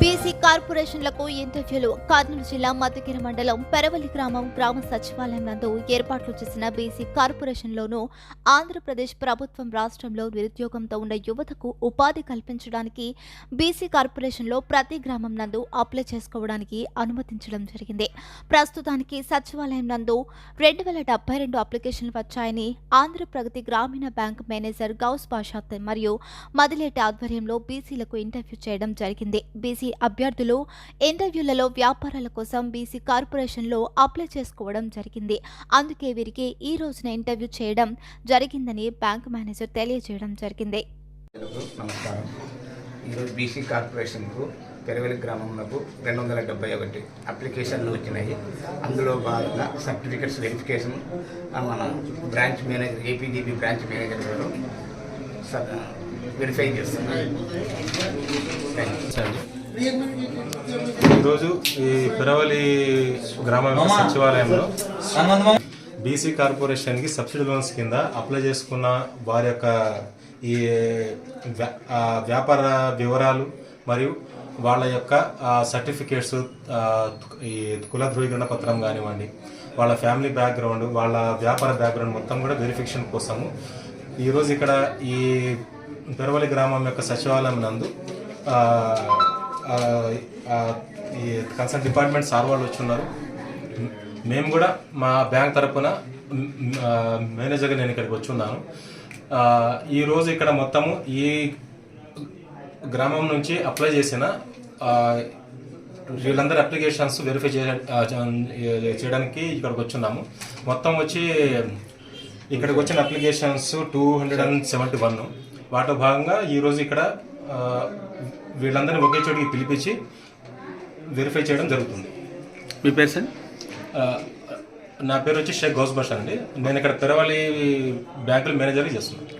BC కార్పొరేషన్లకు ఇంటర్వ్యూలు. కర్నూలు జిల్లా మధుగిరి మండలం పెరవలి గ్రామం గ్రామ సచివాలయం నందు ఏర్పాట్లు చేసిన బీసీ కార్పొరేషన్లోనూ ఆంధ్రప్రదేశ్ ప్రభుత్వం రాష్ట్రంలో నిరుద్యోగంతో ఉన్న యువతకు ఉపాధి కల్పించడానికి బీసీ కార్పొరేషన్లో ప్రతి గ్రామం నందు అప్లై చేసుకోవడానికి అనుమతించడం జరిగింది. ప్రస్తుతానికి సచివాలయం నందు రెండు వేల డెబ్బై రెండు అప్లికేషన్లు వచ్చాయని ఆంధ్రప్రగతి గ్రామీణ బ్యాంక్ మేనేజర్ గౌస్ పాషాత్ మరియు మదిలేటి ఆధ్వర్యంలో బీసీలకు ఇంటర్వ్యూ చేయడం జరిగింది. బీసీ బీసీ అభ్యర్థులు ఇంటర్వ్యూలలో వ్యాపారాల కోసం బీసీ కార్పొరేషన్లో అప్లై చేసుకోవడం జరిగింది. అందుకే వీరికి ఈ రోజున ఇంటర్వ్యూ చేయడం జరిగిందని బ్యాంక్ మేనేజర్ తెలియజేయడం జరిగింది. నమస్కారం. ఈరోజు బీసీ కార్పొరేషన్కు పెరవెలి గ్రామంలో రెండు వందల డెబ్బై ఒకటి అప్లికేషన్లు వచ్చినాయి. అందులో భాగంగా సర్టిఫికెట్స్ వెరిఫికేషన్ మన branch manager APDB branch manager గారు వెరిఫై చేస్తున్నారు. ఈరోజు ఈ పిరవలి గ్రామ సచివాలయంలో బీసీ కార్పొరేషన్కి సబ్సిడీ లోన్స్ కింద అప్లై చేసుకున్న వారి యొక్క ఈ వ్యాపార వివరాలు మరియు వాళ్ళ యొక్క సర్టిఫికేట్స్ ఈ కుల ధృవీకరణ పత్రం కానివ్వండి వాళ్ళ ఫ్యామిలీ బ్యాక్గ్రౌండ్ వాళ్ళ వ్యాపార బ్యాక్గ్రౌండ్ మొత్తం కూడా వెరిఫికేషన్ కోసము ఈరోజు ఇక్కడ ఈ పెరవలి గ్రామం యొక్క సచివాలయం నందు ఈ కన్సల్ట్ డిపార్ట్మెంట్ సార్ వాళ్ళు వచ్చున్నారు మేము కూడా మా బ్యాంక్ తరపున మేనేజర్గా నేను ఇక్కడికి వచ్చి ఉన్నాను. ఈ రోజు ఇక్కడ మొత్తము ఈ గ్రామం నుంచి అప్లై చేసిన వీళ్ళందరి అప్లికేషన్స్ వెరిఫై చేయడానికి ఇక్కడికి వచ్చున్నాము మొత్తం వచ్చి ఇక్కడికి వచ్చిన applications two hundred and seventy one. వాటిలో భాగంగా ఈరోజు ఇక్కడ వీళ్ళందరినీ ఒకే చోటికి పిలిపించి వెరిఫై చేయడం జరుగుతుంది. మీ పేరు సార్? నా పేరు వచ్చి షేక్ గౌస్ బాషా అండి. నేను ఇక్కడ పెరవలి బ్యాంకుల మేనేజర్గా చేస్తున్నాను.